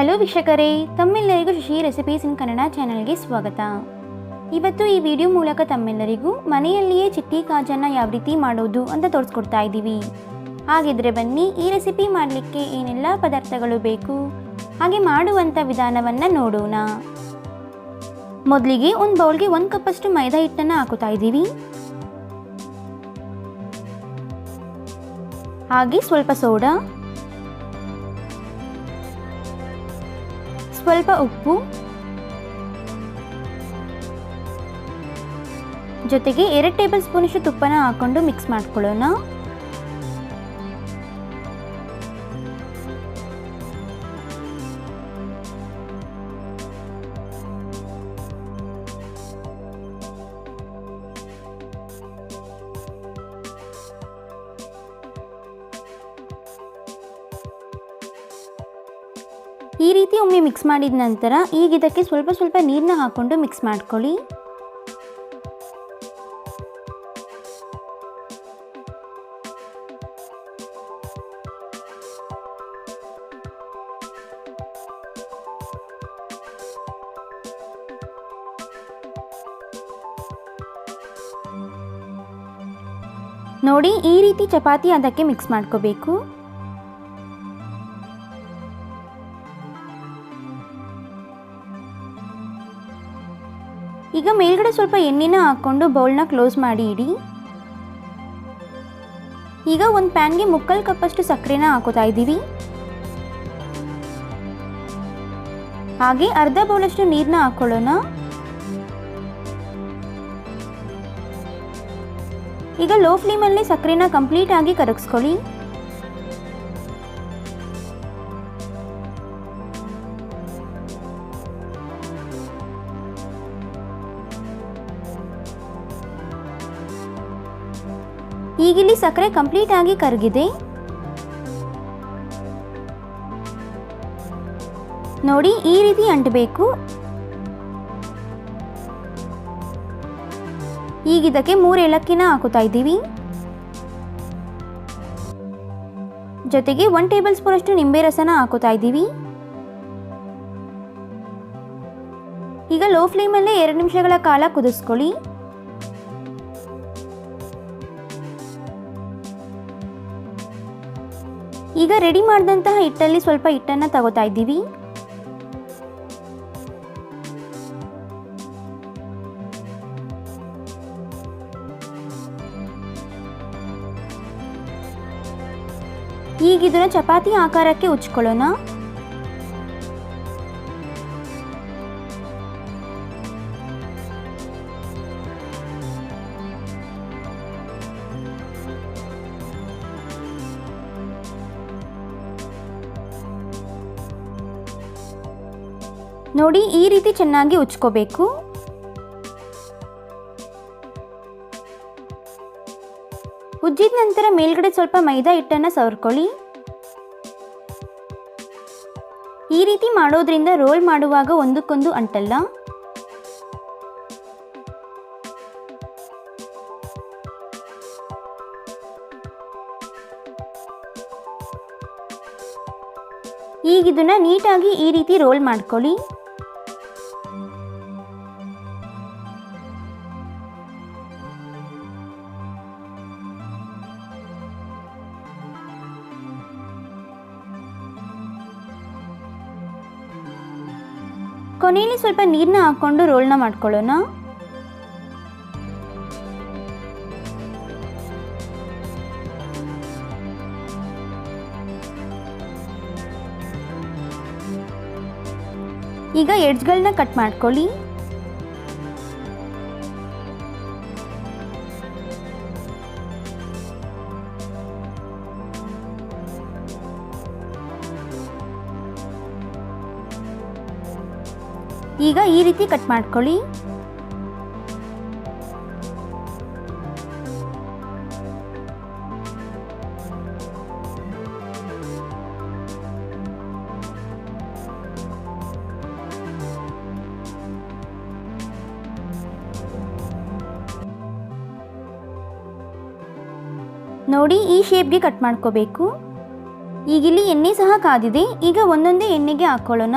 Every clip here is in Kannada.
ಹಲೋ ವೀಕ್ಷಕರೇ, ತಮ್ಮೆಲ್ಲರಿಗೂ ಶಶಿ ರೆಸಿಪೀಸ್ ಇನ್ ಕನ್ನಡ ಚಾನಲ್ಗೆ ಸ್ವಾಗತ. ಇವತ್ತು ಈ ವಿಡಿಯೋ ಮೂಲಕ ತಮ್ಮೆಲ್ಲರಿಗೂ ಮನೆಯಲ್ಲಿಯೇ ಚಿಟ್ಟಿ ಕಾಜನ್ನು ಯಾವ ರೀತಿ ಮಾಡೋದು ಅಂತ ತೋರಿಸ್ಕೊಡ್ತಾ ಇದ್ದೀವಿ. ಹಾಗಿದ್ರೆ ಬನ್ನಿ ಈ ರೆಸಿಪಿ ಮಾಡಲಿಕ್ಕೆ ಏನೆಲ್ಲ ಪದಾರ್ಥಗಳು ಬೇಕು? ಹಾಗೆ ಮಾಡುವಂಥ ವಿಧಾನವನ್ನು ನೋಡೋಣ. ಮೊದಲಿಗೆ ಒಂದು ಬೌಲ್ಗೆ ಒಂದು ಕಪ್ಪಷ್ಟು ಮೈದಾ ಹಿಟ್ಟನ್ನು ಹಾಕುತ್ತಾ ಇದ್ದೀವಿ. ಹಾಗೆ ಸ್ವಲ್ಪ ಸೋಡಾ ಸ್ವಲ್ಪ ಉಪ್ಪು. ಜೊತೆಗೆ ಎರಡು ಟೇಬಲ್ ಸ್ಪೂನಷ್ಟು ತುಪ್ಪನ ಹಾಕೊಂಡು ಮಿಕ್ಸ್ ಮಾಡ್ಕೊಳ್ಳೋಣ. ಈ ರೀತಿ ಒಮ್ಮೆ ಮಿಕ್ಸ್ ಮಾಡಿದ ನಂತರ ಈಗ ಇದಕ್ಕೆ ಸ್ವಲ್ಪ ಸ್ವಲ್ಪ ನೀರನ್ನ ಹಾಕ್ಕೊಂಡು ಮಿಕ್ಸ್ ಮಾಡ್ಕೊಳ್ಳಿ. ನೋಡಿ ಈ ರೀತಿ ಚಪಾತಿ ಅದಕ್ಕೆ ಮಿಕ್ಸ್ ಮಾಡ್ಕೋಬೇಕು. ಈಗ ಮೇಲ್ಗಡೆ ಸ್ವಲ್ಪ ಎಣ್ಣೆನ ಹಾಕ್ಕೊಂಡು ಬೌಲ್ನ ಕ್ಲೋಸ್ ಮಾಡಿ ಇಡಿ. ಈಗ ಒಂದು ಪ್ಯಾನ್ಗೆ ಮುಕ್ಕಲ್ ಕಪ್ಪಷ್ಟು ಸಕ್ಕರೆನ ಹಾಕೋತಾ ಇದ್ದೀವಿ. ಹಾಗೆ ಅರ್ಧ ಬೌಲಷ್ಟು ನೀರನ್ನ ಹಾಕೊಳ್ಳೋಣ. ಈಗ ಲೋ ಫ್ಲೇಮಲ್ಲಿ ಸಕ್ಕರೆನ ಕಂಪ್ಲೀಟ್ ಆಗಿ ಕರಗಿಸ್ಕೊಳ್ಳಿ. ಈಗಿಲ್ಲಿ ಸಕ್ಕರೆ ಕಂಪ್ಲೀಟ್ ಆಗಿ ಕರಗಿದೆ. ನೋಡಿ, ಈ ರೀತಿ ಅಂಟಬೇಕು. ಈಗ ಇದಕ್ಕೆ ಮೂರು ಏಲಕ್ಕಿನ ಹಾಕುತ್ತಾ ಇದ್ದೀವಿ. ಜೊತೆಗೆ ಒನ್ ಟೇಬಲ್ ಸ್ಪೂನ್ ಅಷ್ಟು ನಿಂಬೆ ರಸನ ಹಾಕುತ್ತಾ ಇದ್ದೀವಿ. ಈಗ ಲೋ ಫ್ಲೇಮಲ್ಲೇ ಎರಡು ನಿಮಿಷಗಳ ಕಾಲ ಕುದಿಸ್ಕೊಳ್ಳಿ. ಈಗ ರೆಡಿ ಮಾಡಿದಂತಹ ಹಿಟ್ಟಲ್ಲಿ ಸ್ವಲ್ಪ ಹಿಟ್ಟನ್ನು ತಗೋತಾ ಇದ್ದೀವಿ. ಈಗ ಇದನ್ನು ಚಪಾತಿ ಆಕಾರಕ್ಕೆ ಉಚ್ಕೊಳ್ಳೋಣ. ನೋಡಿ ಈ ರೀತಿ ಚೆನ್ನಾಗಿ ಉಚ್ಕೋಬೇಕು. ಉಜ್ಜಿದ ನಂತರ ಮೇಲ್ಗಡೆ ಸ್ವಲ್ಪ ಮೈದಾ ಹಿಟ್ಟನ್ನು ಸವರ್ಕೊಳ್ಳಿ. ಈ ರೀತಿ ಮಾಡೋದ್ರಿಂದ ರೋಲ್ ಮಾಡುವಾಗ ಒಂದಕ್ಕೊಂದು ಅಂಟಲ್ಲ. ಈಗ ಇದನ್ನ ನೀಟಾಗಿ ಈ ರೀತಿ ರೋಲ್ ಮಾಡ್ಕೊಳ್ಳಿ. ಕೊನೆಯಲ್ಲಿ ಸ್ವಲ್ಪ ನೀರನ್ನ ಹಾಕ್ಕೊಂಡು ರೋಲ್ನ ಮಾಡ್ಕೊಳ್ಳೋಣ. ಈಗ ಎಡ್ಜ್ಗಳನ್ನ ಕಟ್ ಮಾಡ್ಕೊಳ್ಳಿ. ಈಗ ಈ ರೀತಿ ಕಟ್ ಮಾಡ್ಕೊಳ್ಳಿ. ನೋಡಿ ಈ ಶೇಪ್ಗೆ ಕಟ್ ಮಾಡ್ಕೋಬೇಕು. ಈಗಿಲ್ಲಿ ಎಣ್ಣೆ ಸಹ ಕಾದಿದೆ. ಈಗ ಒಂದೊಂದೇ ಎಣ್ಣೆಗೆ ಹಾಕ್ಕೊಳ್ಳೋಣ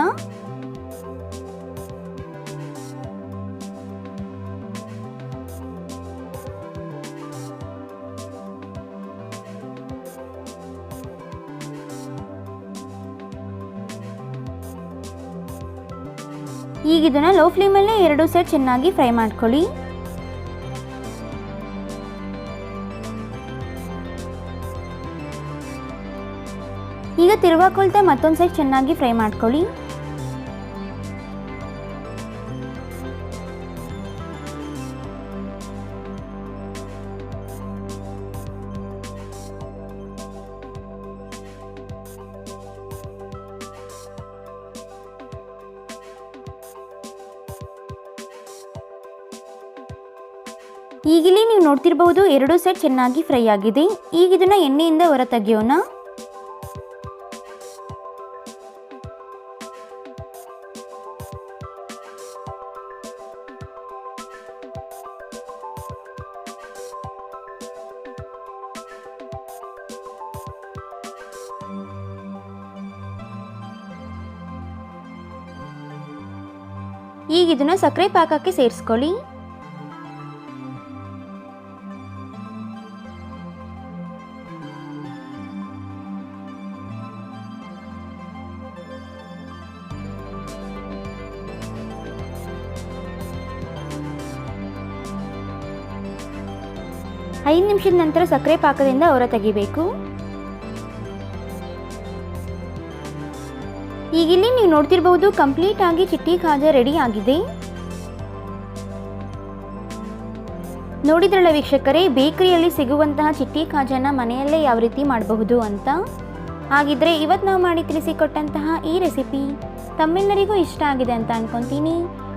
ಈಗ ಇದನ್ನು ಲೋ ಫ್ಲೇಮಲ್ಲೇ ಎರಡು ಸೈಡ್ ಚೆನ್ನಾಗಿ ಫ್ರೈ ಮಾಡ್ಕೊಳ್ಳಿ. ಈಗ ತಿರುವಾಕೊಳ್ತಾ ಮತ್ತೊಂದು ಸೈಡ್ ಚೆನ್ನಾಗಿ ಫ್ರೈ ಮಾಡ್ಕೊಳ್ಳಿ. ಈಗಿಲ್ಲಿ ನೀವು ನೋಡ್ತಿರಬಹುದು ಎರಡು ಸೈಡ್ ಚೆನ್ನಾಗಿ ಫ್ರೈ ಆಗಿದೆ. ಈಗ ಇದನ್ನ ಎಣ್ಣೆಯಿಂದ ಹೊರ ತೆಗೆಯೋಣ. ಈಗ ಇದನ್ನ ಸಕ್ಕರೆ ಪಾಕಕ್ಕೆ ಸೇರಿಸ್ಕೊಳ್ಳಿ. ಐದು ನಿಮಿಷದ ನಂತರ ಸಕ್ಕರೆ ಪಾಕದಿಂದ ಹೊರ ತೆಗಿಬೇಕು. ಈಗಿಲ್ಲಿ ನೀವು ನೋಡ್ತಿರ್ಬಹುದು ಕಂಪ್ಲೀಟ್ ಆಗಿ ಚಿಟ್ಟಿ ಖಾಜಾ ರೆಡಿ ಆಗಿದೆ. ನೋಡಿದ್ರಲ್ಲ ವೀಕ್ಷಕರೇ, ಬೇಕರಿಯಲ್ಲಿ ಸಿಗುವಂತಹ ಚಿಟ್ಟಿ ಖಾಜಾನ ಮನೆಯಲ್ಲೇ ಯಾವ ರೀತಿ ಮಾಡಬಹುದು ಅಂತ? ಹಾಗಿದ್ರೆ ಇವತ್ತು ನಾವು ಮಾಡಿ ತಿಳಿಸಿಕೊಟ್ಟಂತಹ ಈ ರೆಸಿಪಿ ತಮ್ಮೆಲ್ಲರಿಗೂ ಇಷ್ಟ ಆಗಿದೆ ಅಂತ ಅನ್ಕೊಂತೀನಿ.